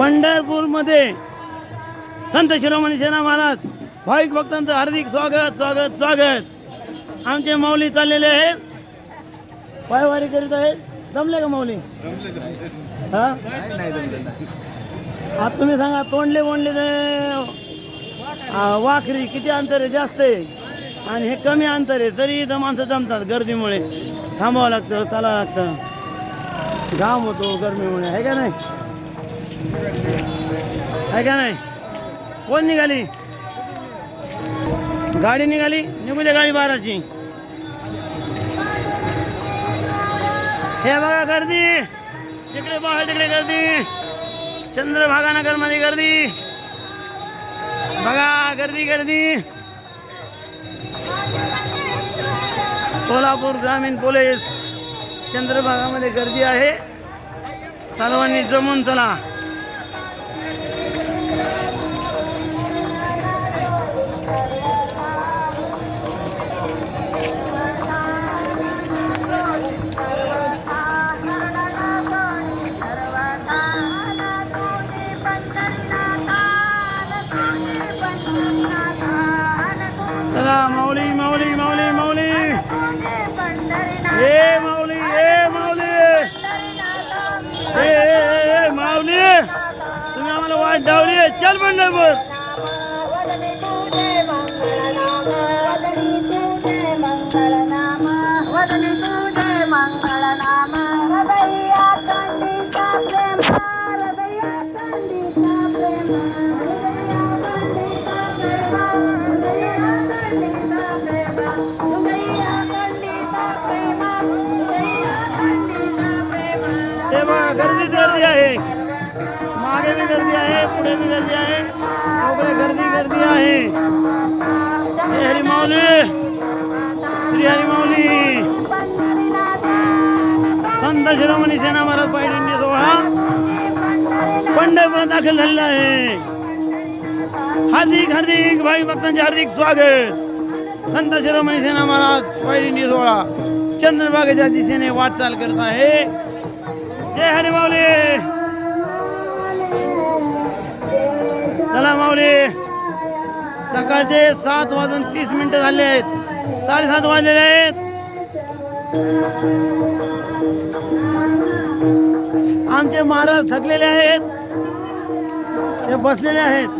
पंढरपूरमध्ये संत शिरोमणी सेना महाराज भाविक भक्तांचं हार्दिक स्वागत स्वागत स्वागत. आमचे माऊली चाललेले आहेत. पायवारी करीत आहेत. जमले का माऊली? हा? आता तुम्ही सांगा तोंडले बोंडले वाखरी किती अंतर आहे जास्त आहे? आणि हे कमी अंतर आहे तरी इथं माणसं जमतात गर्दीमुळे. थांबावं लागतं चालावं लागतं. घाम होतो गर्मीमुळे आहे का नाही? आहे का नाही? कोण निघाली? गाडी निघाली? निघू दे गाडी बाराची. हे बघा गर्दी. तिकडे पहा तिकडे गर्दी. चंद्रभागा मध्ये गर्दी. बघा गर्दी गर्दी. सोलापूर ग्रामीण पोलीस चंद्रभागामध्ये गर्दी आहे. सर्वांनी जमून चला. माऊली माऊली माऊली माऊली. ए माऊली ए माऊली. ए ए, माऊली. तुम्ही आम्हाला वाट धावली चल पंढरपूर Thank you. मंगळ हे गर्दी आहे. मागे बी गर्दी आहे पुढे बी गर्दी आहे. मोकळे गर्दी गर्दी आहे. हे श्री हरिमाऊली संत शिरोमणी सेना महाराज पाहिजे सोहळा पंढरपुरात दाखल झालेला आहे. हार्दिक हार्दिक भाई भक्तांचे हार्दिक स्वागत. संत शिरोमणी सेना महाराज पायडिंडी सोहळा. चंद्रभागेच्या दिशेने वाटचाल करत आहे. जय हरी माऊली. चला माऊली. सकाळचे सात वाजून तीस मिनिटं झाले आहेत. साडेसात वाजलेले आहेत. आमचे महाराज थकलेले आहेत. ते बसलेले आहेत.